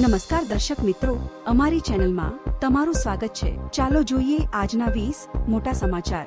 નમસ્કાર દર્શક મિત્રો, અમારી ચેનલમાં તમારું સ્વાગત છે. ચાલો જોઈએ આજના વીસ મોટા સમાચાર.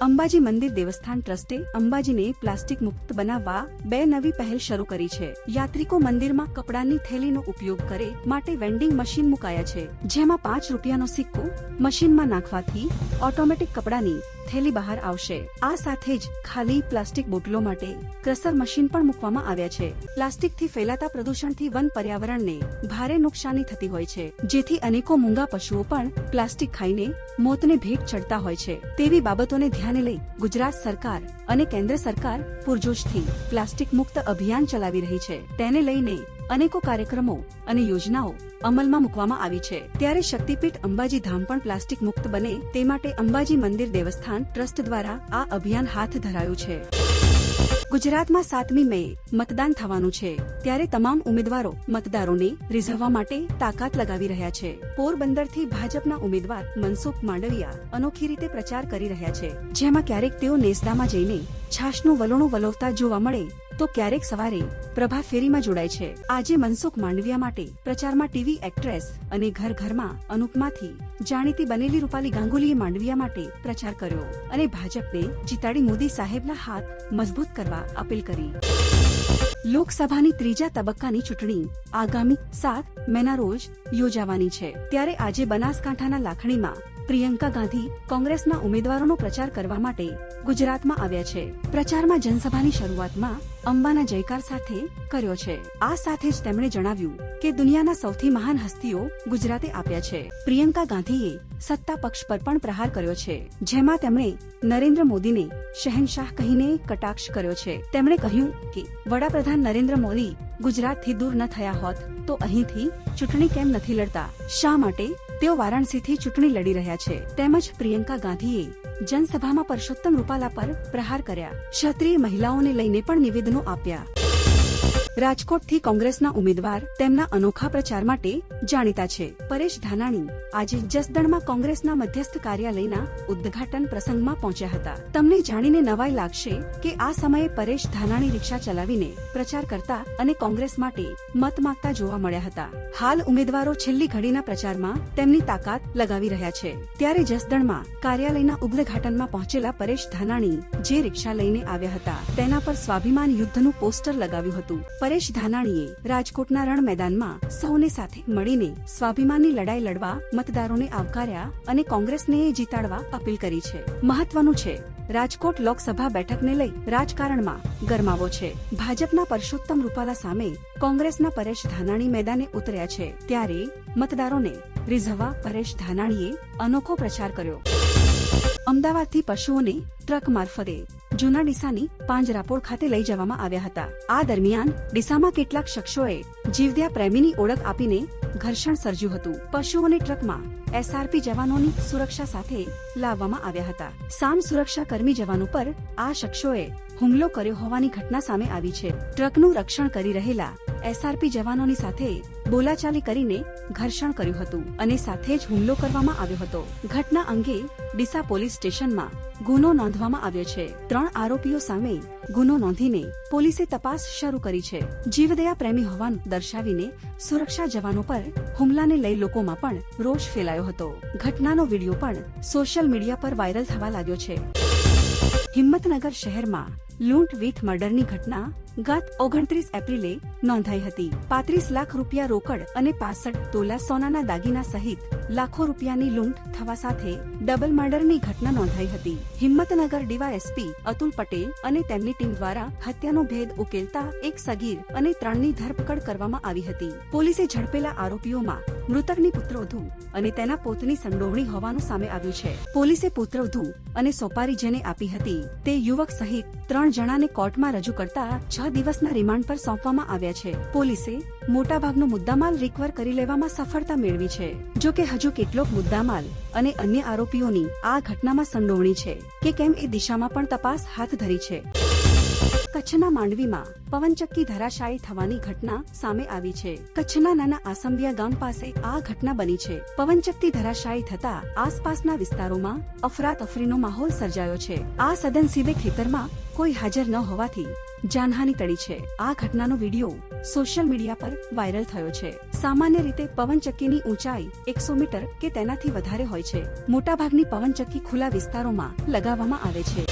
અંબાજી મંદિર દેવસ્થાન ટ્રસ્ટે અંબાજીને પ્લાસ્ટિક મુક્ત બનાવવા બે નવી પહેલ શરૂ કરી છે. યાત્રિકો મંદિરમાં કપડાની થેલીનો ઉપયોગ કરે માટે વેન્ડિંગ મશીન મુકાયા છે. જેમાં પાંચ રૂપિયાનો સિક્કો મશીનમાં નાખવાથી ઓટોમેટિક કપડાની થેલી બહાર આવશે. આ સાથે જ ખાલી પ્લાસ્ટિક બોટલો માટે ક્રસર મશીન પણ મૂકવામાં આવ્યા છે. પ્લાસ્ટિકથી ફેલાતા પ્રદૂષણથી વન પર્યાવરણને ભારે નુકસાની થતી હોય છે. જેથી અનેકો મૂંગા પશુઓ પણ પ્લાસ્ટિક ખાઈને મોતને ભેટ ચડતા હોય છે. તેવી બાબતોને ધ્યાને લઈ ગુજરાત સરકાર અને કેન્દ્ર સરકાર પૂરજોશથી પ્લાસ્ટિક મુક્ત અભિયાન ચલાવી રહી છે. તેને લઈને અનેકો કાર્યક્રમો અને યોજનાઓ અમલમાં મૂકવામાં આવી છે. ત્યારે શક્તિપીઠ અંબાજી ધામ પણ પ્લાસ્ટિક મુક્ત બને તે માટે અંબાજી મંદિર દેવસ્થાન ટ્રસ્ટ દ્વારા આ અભિયાન હાથ ધરાયું છે. ગુજરાતમાં સાતમી મે મતદાન થવાનું છે. ત્યારે તમામ ઉમેદવારો મતદારોને રીઝવવા માટે તાકાત લગાવી રહ્યા છે. પોરબંદરથી ભાજપના ઉમેદવાર મનસુખ માંડવિયા અનોખી રીતે પ્રચાર કરી રહ્યા છે. જેમાં ક્યારેક તેઓ નેસડામાં જઈને છાશનું વલોણું વલોવતા જોવા મળે તો ક્યારેક સવારે પ્રભાત ફેરીમાં જોડાય છે. આજે મનસુખ માંડવિયા માટે પ્રચારમાં ટીવી એક્ટ્રેસ અને ઘર ઘરમાં અનુપમાથી જાણીતી બનેલી રૂપાલી ગાંગુલીએ માંડવિયા માટે પ્રચાર કર્યો અને ભાજપને જીતાડી મોદી સાહેબના હાથ મજબૂત કરવા અપીલ કરી. લોકસભાની ત્રીજા તબક્કાની ચૂંટણી આગામી સાત મેના રોજ યોજાવાની છે. ત્યારે આજે બનાસકાંઠાના લાખણીમાં પ્રિયંકા ગાંધી કોંગ્રેસના ઉમેદવારોનો પ્રચાર કરવા માટે ગુજરાતમાં આવ્યા છે. પ્રચારમાં જનસભાની શરૂઆતમાં અંબાના જયકાર સાથે કર્યો છે. આ સાથે જ તેમણે જણાવ્યું કે દુનિયાના સૌથી મહાન હસ્તીઓ ગુજરાતે આપ્યા છે. પ્રિયંકા ગાંધીએ સત્તા પક્ષ પર પણ પ્રહાર કર્યો છે. જેમાં તેમણે નરેન્દ્ર મોદીને શહેનશાહ કહીને કટાક્ષ કર્યો છે. તેમણે કહ્યું કે, વડાપ્રધાન નરેન્દ્ર મોદી ગુજરાતથી દૂર ન થયા હોત તો અહીંથી ચૂંટણી કેમ નથી લડતા? શા માટે તેઓ વારાણસીથી ચૂંટણી લડી રહ્યા છે. તેમજ પ્રિયંકા ગાંધીએ જનસભામાં પરસોત્તમ રૂપાલા પર પ્રહાર કર્યા. ક્ષત્રિય મહિલાઓને લઈને પણ નિવેદનો આપ્યા. રાજકોટથી કોંગ્રેસના ઉમેદવાર તેમના અનોખા પ્રચાર માટે જાણીતા છે. પરેશ ધાનાણી આજે જસદણમાં કોંગ્રેસના મધ્યસ્થ કાર્યાલયના ઉદ્ઘાટન પ્રસંગમાં પહોંચ્યા હતા. તમને જાણીને નવાઈ લાગશે કે આ સમયે પરેશ ધાનાણી રિક્ષા ચલાવીને પ્રચાર કરતા અને કોંગ્રેસ માટે મત માંગતા જોવા મળ્યા હતા. હાલ ઉમેદવારો છેલ્લી ઘડીના પ્રચારમાં તેમની તાકાત લગાવી રહ્યા છે. ત્યારે જસદણમાં કાર્યાલયના ઉદ્ઘાટનમાં પહોંચેલા પરેશ ધાનાણી જે રિક્ષા લઈને આવ્યા હતા, તેના પર સ્વાભિમાન યુદ્ધનું પોસ્ટર લગાવ્યું હતું. પરેશ ધાનાણીએ રાજકોટના રણ મેદાનમાં સૌને સાથે મળીને સ્વાભિમાનની લડાઈ લડવા, મતદારોને આવકાર્યા અને કોંગ્રેસને જીતાડવા અપીલ કરી છે. મહત્વનું છે, રાજકોટ લોકસભા બેઠકને લઈ રાજકારણમાં ગરમાવો છે. ભાજપના પરસોત્તમ રૂપાલા સામે કોંગ્રેસના પરેશ ધાનાણી મેદાને ઉતર્યા છે. ત્યારે મતદારોને રીઝવવા પરેશ ધાનાણીએ અનોખો પ્રચાર કર્યો. અમદાવાદથી પશુઓને ટ્રક મારફતે જૂના ડીસાની પાંજરાપોળ ખાતે લઈ જવામાં આવ્યા હતા. આ દરમિયાન ડીસામાં કેટલાક શખ્સોએ જીવદ્યા પ્રેમીની ઓળખ આપીને ઘર્ષણ સર્જ્યું હતું. પશુઓને ટ્રકમાં એસઆરપી જવાનોની સુરક્ષા સાથે લાવવામાં આવ્યા હતા. સામ સુરક્ષા કર્મી જવાનો પર આ શખ્સોએ હુમલો કર્યો હોવાની ઘટના સામે આવી છે. ટ્રકનું રક્ષણ કરી રહેલા એસઆરપી જવાનોની સાથે બોલાચાલી કરીને ઘર્ષણ કર્યું હતું અને સાથે જ હુમલો કરવામાં આવ્યો હતો. ઘટના અંગે ડીસા પોલીસ સ્ટેશનમાં ગુનો નોંધવામાં આવ્યો છે. ત્રણ આરોપીઓ સામે ગુનો નોંધીને પોલીસે તપાસ શરૂ કરી છે. જીવદયા પ્રેમી હોવાનું દર્શાવીને સુરક્ષા જવાનો પર હુમલાને લઈ લોકોમાં પણ રોષ ફેલાયો હતો. ઘટનાનો વીડિયો પણ સોશિયલ મીડિયા પર વાયરલ થવા લાગ્યો છે. હિંમતનગર શહેરમાં લૂંટ વિથ મર્ડરની ઘટના ગત ઓગણત્રીસ એપ્રિલે નોંધાઈ હતી. પાંત્રીસ લાખ રૂપિયા રોકડ અને પાસઠ તોલા સોનાના દાગીના સહિત લાખો રૂપિયાની લૂંટ થવા સાથે ડબલ મર્ડરની ઘટના નોંધાઈ હતી. હિંમતનગર ડીવાયએસપી અતુલ પટેલ અને તેમની ટીમ દ્વારા હત્યાનો ભેદ ઉકેલતા એક સગીર અને ત્રણની ધરપકડ કરવામાં આવી હતી. પોલીસે ઝડપેલા આરોપીઓમાં મૃતકની પુત્રવધુ અને તેના પોતની સંડોવણી હોવાનું સામે આવ્યું છે. પોલીસે પુત્રવધુ અને સોપારી જેને આપી હતી તે યુવક સહિત ત્રણ જણાને કોર્ટમાં રજૂ કરતા છ દિવસના રિમાન્ડ પર સોંપવામાં આવ્યા છે. પોલીસે મોટાભાગનો મુદ્દામાલ રિકવર કરી લેવામાં સફળતા મેળવી છે. જો કે હજુ કેટલોક મુદ્દામાલ અને અન્ય આરોપીઓની આ ઘટનામાં સંડોવણી છે કે કેમ એ દિશામાં પણ તપાસ હાથ ધરી છે. કચ્છના માંડવીમાં પવનચક્કી ધરાશાયી થવાની ઘટના સામે આવી છે. કચ્છના નાના આસંબિયા ગામ પાસે આ ઘટના બની છે. પવનચક્કી ધરાશાયી થતા આસપાસના વિસ્તારોમાં અફરાતફરીનો માહોલ સર્જાયો છે. આ સદનસીબે ખેતરમાં કોઈ હાજર ન હોવાથી જાનહાની ટળી છે. આ ઘટનાનો વીડિયો સોશિયલ મીડિયા પર વાયરલ થયો છે. સામાન્ય રીતે પવનચક્કીની ઊંચાઈ એકસો મીટર કે તેનાથી વધારે હોય છે. મોટાભાગની પવનચક્કી ખુલ્લા વિસ્તારોમાં લગાવવામાં આવે છે.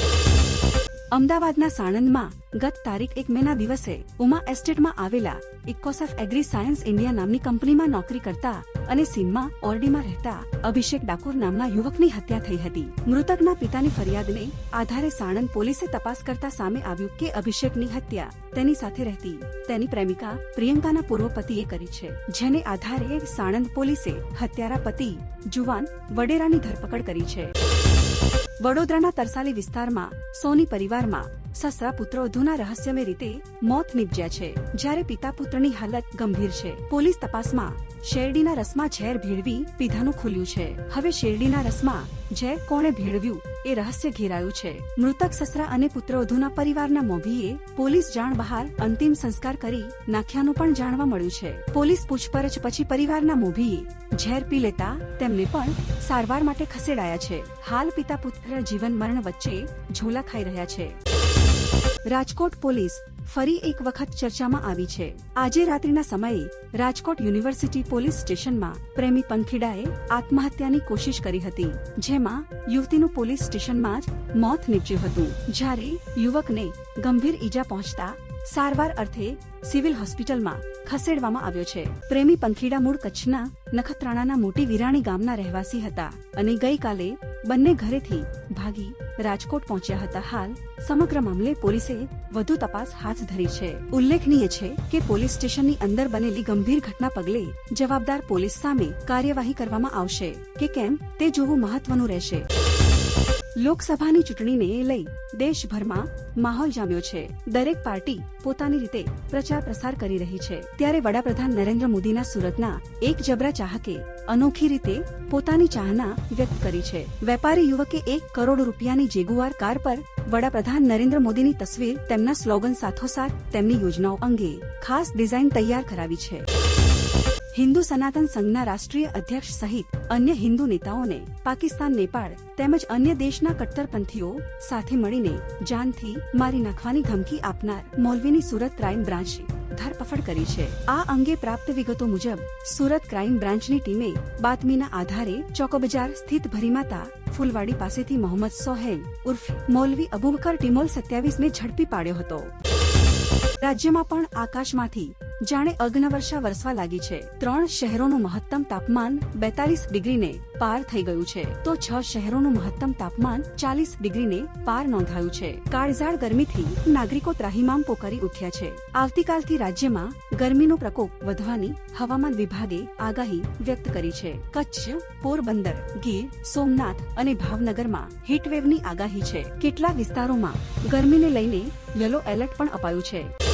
અમદાવાદના સાણંદમાં ગત તારીખ એક મેના દિવસે ઉમા એસ્ટેટમાં આવેલા ઇકોસેફ એગ્રી સાયન્સ ઇન્ડિયા નામની કંપનીમાં નોકરી કરતા અને સીમમાં ઓરડીમાં રહેતા અભિષેક ડાકોર નામના યુવકની હત્યા થઈ હતી. મૃતકના પિતાની ફરિયાદને આધારે સાણંદ પોલીસે તપાસ કરતા સામે આવ્યું કે અભિષેકની હત્યા તેની સાથે રહેતી તેની પ્રેમિકા પ્રિયંકાના પૂર્વ પતિએ કરી છે, જેને આધારે સાણંદ પોલીસે હત્યારા પતિ જુવાન વડેરાની ધરપકડ કરી છે. વડોદરાના તરસાલી વિસ્તારમાં સોની પરિવારમાં સસરા પુત્ર વધુના રહસ્યમય રીતે મોત નીપજ્યા છે. જ્યારે પિતા પુત્રની હાલત ગંભીર છે, પોલીસ તપાસમાં શેરડીના રસમાં ઝેર ભેળવી પીધાનું ખુલ્યું છે. હવે શેરડીના રસમાં ઝેર કોણે ભેળવ્યું એ રહસ્ય ઘેરાયું છે. મૃતક સસરા અને પુત્રવધુના પરિવારના મોભીએ પોલીસ જાણ બહાર અંતિમ સંસ્કાર કરી નાખ્યાનું પણ જાણવા મળ્યું છે. પોલીસ પૂછપરછ પછી પરિવારના મોભીએ ઝેર પી લેતા તેમને પણ સારવાર માટે ખસેડાયા છે. હાલ પિતા પુત્ર જીવન મરણ વચ્ચે ઝોલા ખાઈ રહ્યા છે. રાજકોટ પોલીસ ફરી એક વખત ચર્ચામાં આવી છે. આજે રાત્રિના સમયે રાજકોટ યુનિવર્સિટી પોલીસ સ્ટેશનમાં પ્રેમી પંખીડાએ આત્મહત્યાની કોશિશ કરી હતી, જેમાં યુવતીનું પોલીસ સ્ટેશનમાં જ મોત નીપજ્યું હતું. જ્યારે યુવકને ગંભીર ઈજા પહોંચતા સારવાર અર્થે સિવિલ હોસ્પિટલમાં ખસેડવામાં આવ્યો છે. પ્રેમી પંખીડા મૂળ કચ્છના નખત્રાણાના મોટી વિરાણી ગામના રહેવાસી હતા અને ગઈકાલે બંને ઘરેથી ભાગી રાજકોટ પહોંચ્યા હતા. હાલ સમગ્ર મામલે પોલીસે વધુ તપાસ હાથ ધરી છે. ઉલ્લેખનીય છે કે પોલીસ સ્ટેશનની અંદર બનેલી ગંભીર ઘટના પગલે જવાબદાર પોલીસ સામે કાર્યવાહી કરવામાં આવશે કે કેમ તે જોવું મહત્વનું રહેશે. લોકસભાની ચૂંટણીને લઈ દેશભરમાં માહોલ જામ્યો છે. દરેક પાર્ટી પોતાની રીતે પ્રચાર પ્રસાર કરી રહી છે. ત્યારે વડાપ્રધાન નરેન્દ્ર મોદીના સુરતના એક જબરા ચાહકે અનોખી રીતે પોતાની ચાહના વ્યક્ત કરી છે. વેપારી યુવકે એક કરોડ રૂપિયાની જેગુઆર કાર પર વડાપ્રધાન નરેન્દ્ર મોદીની તસવીર તેમના સ્લોગન સાથોસાથ તેમની યોજનાઓ અંગે ખાસ ડિઝાઇન તૈયાર કરાવી છે. હિન્દુ સનાતન સંઘના રાષ્ટ્રીય અધ્યક્ષ સહિત અન્ય હિન્દુ નેતાઓને પાકિસ્તાન, નેપાળ તેમજ અન્ય દેશના કટ્ટરપંથીઓ સાથે મળીને જાનથી મારી નાખવાની ધમકી આપનાર મૌલવીની સુરત ક્રાઇમ બ્રાન્ચે ધરપકડ કરી છે. આ અંગે પ્રાપ્ત વિગતો મુજબ, સુરત ક્રાઇમ બ્રાન્ચની ટીમે બાતમીના આધારે ચોકોબજાર સ્થિત ભરીમાતા ફૂલવાડી પાસેથી મોહમ્મદ સોહેલ ઉર્ફ મૌલવી અબુબકર ટિમોલ સત્યાવીસને ઝડપી પાડ્યો હતો. રાજ્યમાં પણ આકાશમાંથી જાણે અગ્નવર્ષા વરસવા લાગી છે. ત્રણ શહેરોનું મહત્તમ તાપમાન બેતાલીસ ડિગ્રીને પાર થઈ ગયું છે. તો છ શહેરોનું મહત્તમ તાપમાન ચાલીસ ડિગ્રીને પાર નોંધાયું છે. કાળઝાળ ગરમીથી નાગરિકો ત્રાહિમામ પોકારી ઉઠ્યા છે. આવતીકાલથી રાજ્યમાં ગરમીનો પ્રકોપ વધવાની હવામાન વિભાગે આગાહી વ્યક્ત કરી છે. કચ્છ, પોરબંદર, ગીર, સોમનાથ અને ભાવનગરમાં હીટવેવની આગાહી છે. કેટલા વિસ્તારોમાં ગરમીને લઈને યલો એલર્ટ પણ અપાયું છે.